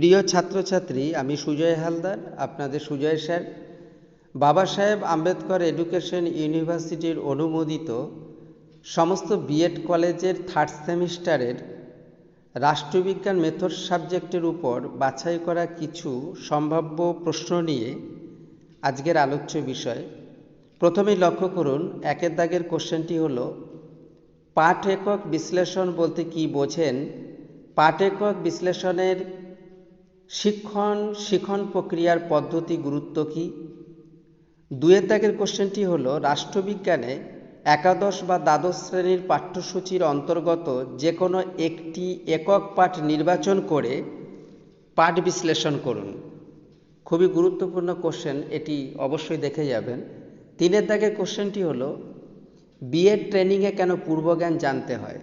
প্রিয় ছাত্রছাত্রী, আমি সুজয় হালদার, আপনাদের সুজয় স্যার। বাবা সাহেব আম্বেদকর এডুকেশন ইউনিভার্সিটির অনুমোদিত সমস্ত বিএড কলেজের থার্ড সেমিস্টারের রাষ্ট্রবিজ্ঞান মেথড সাবজেক্টের উপর বাছাই করা কিছু সম্ভাব্য প্রশ্ন নিয়ে আজকের আলোচ্য বিষয়। প্রথমেই লক্ষ্য করুন, একের দাগের কোশ্চেনটি হল, পাঠ একক বিশ্লেষণ বলতে কি বোঝেন? পাঠ একক বিশ্লেষণের শিক্ষণ, শিখন প্রক্রিয়ার পদ্ধতি গুরুত্ব কী? দুয়ের দাগের কোশ্চেনটি হল, রাষ্ট্রবিজ্ঞানে একাদশ বা দ্বাদশ শ্রেণির পাঠ্যসূচির অন্তর্গত যে কোনো একটি একক পাঠ নির্বাচন করে পাঠ বিশ্লেষণ করুন। খুবই গুরুত্বপূর্ণ কোশ্চেন, এটি অবশ্যই দেখে যাবেন। তিনের দাগের কোশ্চেনটি হল, বিএড ট্রেনিংয়ে কেন পূর্বজ্ঞান জানতে হয়?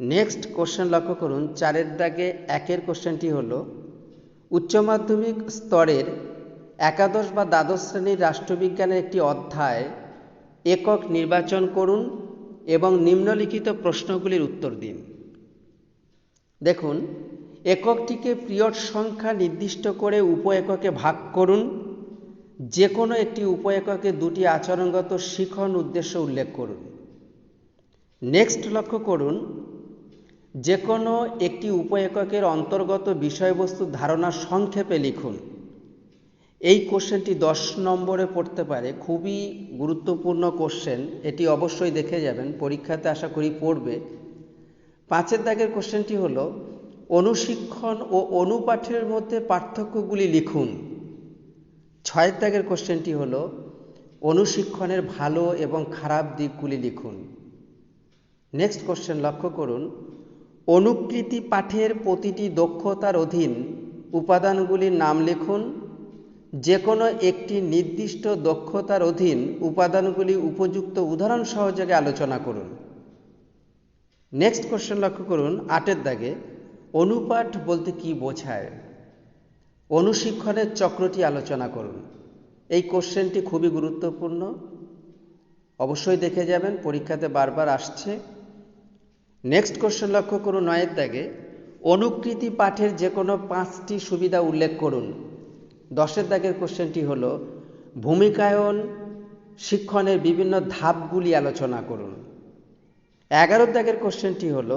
নেক্সট কোশ্চেন লক্ষ্য করুন, চারের দাগে একের কোশ্চেনটি হল, উচ্চ মাধ্যমিক স্তরের একাদশ বা দ্বাদশ শ্রেণির রাষ্ট্রবিজ্ঞানের একটি অধ্যায় একক নির্বাচন করুন এবং নিম্নলিখিত প্রশ্নগুলির উত্তর দিন। দেখুন, এককটিকে পিরিয়ড সংখ্যা নির্দিষ্ট করে উপ এককে ভাগ করুন। যে কোনো একটি উপ এককে দুটি আচরণগত শিখন উদ্দেশ্য উল্লেখ করুন। নেক্সট লক্ষ্য করুন যে কোনো একটি উপ এককের অন্তর্গত বিষয়বস্তু ধারণা সংক্ষেপে লিখুন। এই কোশ্চেনটি দশ নম্বরে পড়তে পারে, খুবই গুরুত্বপূর্ণ কোশ্চেন, এটি অবশ্যই দেখে যাবেন, পরীক্ষাতে আশা করি পড়বে। পাঁচের দাগের কোশ্চেনটি হল, অনুশিক্ষণ ও অনুপাঠের মধ্যে পার্থক্যগুলি লিখুন। ছয়ের দাগের কোশ্চেনটি হল, অনুশিক্ষণের ভালো এবং খারাপ দিকগুলি লিখুন। নেক্সট কোশ্চেন লক্ষ্য করুন অনুকৃতি পাঠের প্রতিটি দক্ষতার অধীন উপাদানগুলির নাম লিখুন। যে কোনো একটি নির্দিষ্ট দক্ষতার অধীন উপাদানগুলি উপযুক্ত উদাহরণ সহযোগে আলোচনা করুন। নেক্সট কোশ্চেন লক্ষ্য করুন, আটের দাগে, অনুপাঠ বলতে কি বোঝায়? অনুশিক্ষণের চক্রটি আলোচনা করুন। এই কোশ্চেনটি খুবই গুরুত্বপূর্ণ। অবশ্যই দেখে যাবেন, পরীক্ষাতে বারবার আসছে। নেক্সট কোশ্চেন লক্ষ্য করুন নয়ের দাগে। অনুকৃতি পাঠের যে কোনো পাঁচটি সুবিধা উল্লেখ করুন। দশের দাগের কোশ্চেনটি হল, ভূমিকায়ন, শিক্ষণের বিভিন্ন ধাপগুলি আলোচনা করুন। এগারোর দাগের কোশ্চেনটি হল,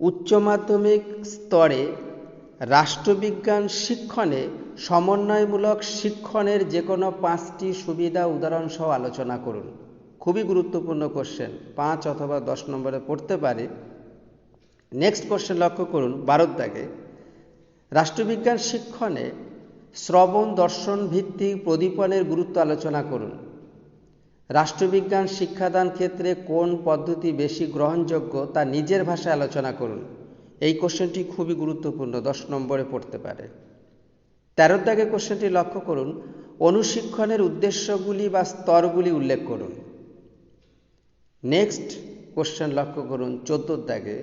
উচ্চ মাধ্যমিক স্তরে রাষ্ট্রবিজ্ঞান শিক্ষণে সমন্বয়মূলক শিক্ষণের যে কোনো পাঁচটি সুবিধা উদাহরণসহ আলোচনা করুন। খুবই গুরুত্বপূর্ণ কোশ্চেন পাঁচ অথবা দশ নম্বরে পড়তে পারে। নেক্সট কোশ্চেন লক্ষ্য করুন বারোর দাগে রাষ্ট্রবিজ্ঞান শিক্ষণে শ্রবণ, দর্শন ভিত্তিক প্রদীপনের গুরুত্ব আলোচনা করুন। রাষ্ট্রবিজ্ঞান শিক্ষাদান ক্ষেত্রে কোন পদ্ধতি বেশি গ্রহণযোগ্য তা নিজের ভাষায় আলোচনা করুন। এই কোশ্চেনটি খুবই গুরুত্বপূর্ণ, দশ নম্বরে পড়তে পারে। তেরোর দাগে কোশ্চেনটি লক্ষ্য করুন, অনুশিক্ষণের উদ্দেশ্যগুলি বা স্তরগুলি উল্লেখ করুন। নেক্সট কোশ্চেন লক্ষ্য করুন চোদ্দোর দাগে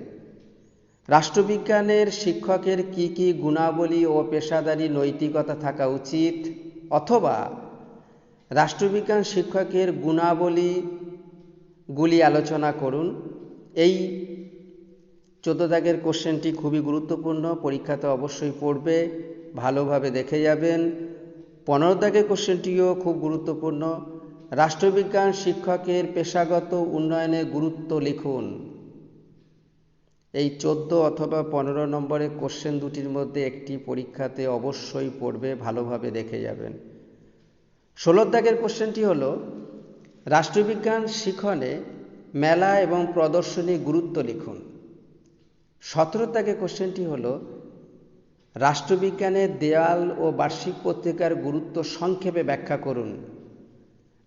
রাষ্ট্রবিজ্ঞানের শিক্ষকের কি কি গুণাবলী ও পেশাদারী নৈতিকতা থাকা উচিত? অথবা রাষ্ট্রবিজ্ঞান শিক্ষকের গুণাবলীগুলি আলোচনা করুন। এই চোদ্দ দাগের কোশ্চেনটি খুবই গুরুত্বপূর্ণ পরীক্ষাতে অবশ্যই পড়বে, ভালোভাবে দেখে যাবেন। পনেরো দাগের কোশ্চেনটিও খুব গুরুত্বপূর্ণ। রাষ্ট্রবিজ্ঞান শিক্ষকের পেশাগত উন্নয়নে গুরুত্ব লিখুন। এই চোদ্দ অথবা পনেরো নম্বরের কোশ্চেন দুটির মধ্যে একটি পরীক্ষাতে অবশ্যই পড়বে, ভালোভাবে দেখে যাবেন। ষোলো দাগের কোশ্চেনটি হল, রাষ্ট্রবিজ্ঞান শিখনে মেলা এবং প্রদর্শনী গুরুত্ব লিখুন। সতেরো দাগের কোশ্চেনটি হল রাষ্ট্রবিজ্ঞানের দেয়াল ও বার্ষিক পত্রিকার গুরুত্ব সংক্ষেপে ব্যাখ্যা করুন।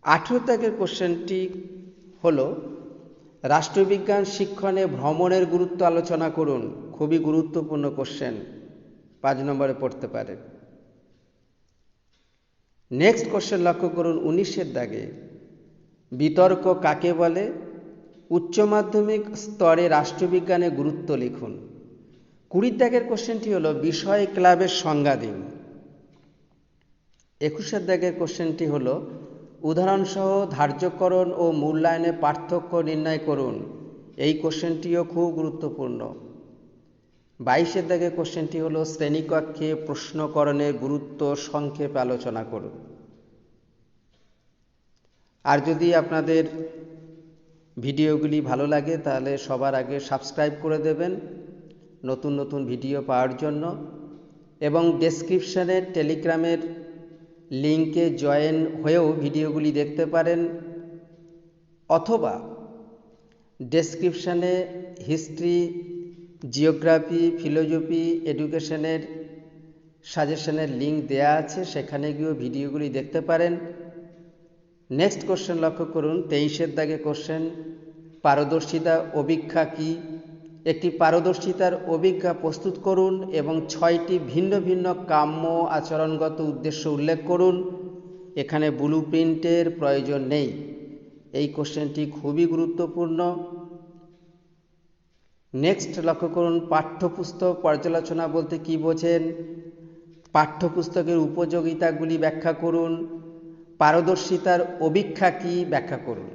আঠেরো দাগের কোশ্চেনটি হল, রাষ্ট্রবিজ্ঞান শিক্ষণে ভ্রমণের গুরুত্ব আলোচনা করুন, খুবই গুরুত্বপূর্ণ কোশ্চেন, পাঁচ নম্বরে পড়তে পারে। নেক্সট কোশ্চেন লক্ষ্য করুন, উনিশের দাগে, বিতর্ক কাকে বলে? উচ্চ মাধ্যমিক স্তরে রাষ্ট্রবিজ্ঞানে গুরুত্ব লিখুন। কুড়ির দাগের কোশ্চেনটি হলো, বিষয় ক্লাবের সংজ্ঞা দিন। একুশের দাগের কোশ্চেনটি হলো উদাহরণসহ ধার্যকরণ ও মূল্যায়নে পার্থক্য নির্ণয় করুন। এই কোশ্চেনটিও খুব গুরুত্বপূর্ণ। বাইশের দাগে কোশ্চেনটি হলো, শ্রেণীকক্ষে প্রশ্নকরণের গুরুত্ব সংক্ষেপে আলোচনা করুন। আর যদি আপনাদের ভিডিওগুলি ভালো লাগে, তাহলে সবার আগে সাবস্ক্রাইব করে দেবেন নতুন নতুন ভিডিও পাওয়ার জন্য। এবং ডেসক্রিপশানের টেলিগ্রামের লিঙ্কে জয়েন হয়েও ভিডিওগুলি দেখতে পারেন, অথবা ডেসক্রিপশানে হিস্ট্রি, জিওগ্রাফি, ফিলোজফি, এডুকেশনের সাজেশনের লিঙ্ক দেয়া আছে, সেখানে গিয়েও ভিডিওগুলি দেখতে পারেন। নেক্সট কোশ্চেন লক্ষ্য করুন, তেইশের দাগে কোশ্চেন, পারদর্শিতা অভিজ্ঞা কি? একটি পারদর্শিতার অভিজ্ঞা প্রস্তুত করুন এবং ছয়টি ভিন্ন ভিন্ন কাম্য আচরণগত উদ্দেশ্য উল্লেখ করুন। এখানে ব্লু প্রিন্টের প্রয়োজন নেই। এই কোশ্চেনটি খুবই গুরুত্বপূর্ণ। নেক্সট লক্ষ্য করুন, পাঠ্যপুস্তক পর্যালোচনা বলতে কি বোঝেন? পাঠ্যপুস্তকের উপযোগিতাগুলি ব্যাখ্যা করুন। পারদর্শিতার অভিক্ষা কি ব্যাখ্যা করুন?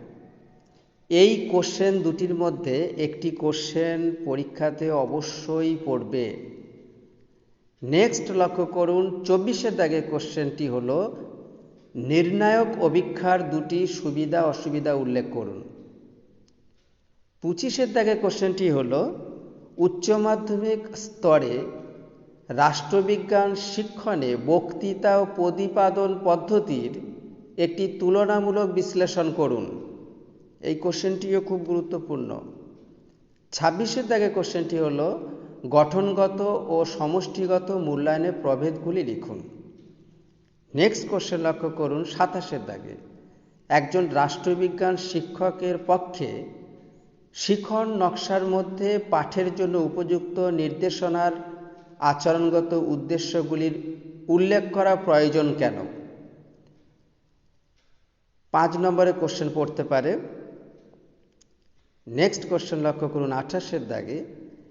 এই কোশ্চেন দুটির মধ্যে একটি কোশ্চেন পরীক্ষাতে অবশ্যই পড়বে। নেক্সট লক্ষ্য করুন, চব্বিশের দাগে কোশ্চেনটি হল, নির্ণায়ক অভিক্ষার দুটি সুবিধা, অসুবিধা উল্লেখ করুন। পঁচিশের দাগে কোশ্চেনটি হল, উচ্চ মাধ্যমিক স্তরে রাষ্ট্রবিজ্ঞান শিক্ষণে বক্তৃতা ও প্রতিপাদন পদ্ধতির একটি তুলনামূলক বিশ্লেষণ করুন। এই কোশ্চেনটিও খুব গুরুত্বপূর্ণ। ছাব্বিশের দাগে কোশ্চেনটি হল, গঠনগত ও সমষ্টিগত মূল্যায়নের প্রভেদগুলি লিখুন। নেক্সট কোশ্চেন লক্ষ্য করুন, সাতাশের দাগে। একজন রাষ্ট্রবিজ্ঞান শিক্ষকের পক্ষে শিখন নকশার মধ্যে পাঠের জন্য উপযুক্ত নির্দেশনার আচরণগত উদ্দেশ্যগুলির উল্লেখ করা প্রয়োজন কেন? পাঁচ নম্বরে কোশ্চেন পড়তে পারে নেক্সট কোশ্চেন লক্ষ্য করুন, আঠাশের দাগে,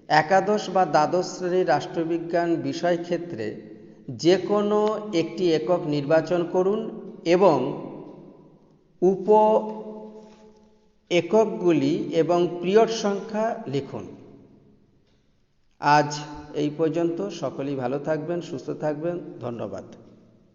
একাদশ বা দ্বাদশ শ্রেণির রাষ্ট্রবিজ্ঞান বিষয় ক্ষেত্রে যে কোনো একটি একক নির্বাচন করুন এবং উপ এককগুলি এবং পিরিয়ড সংখ্যা লিখুন। আজ এই পর্যন্ত। সকলেই ভালো থাকবেন, সুস্থ থাকবেন। ধন্যবাদ।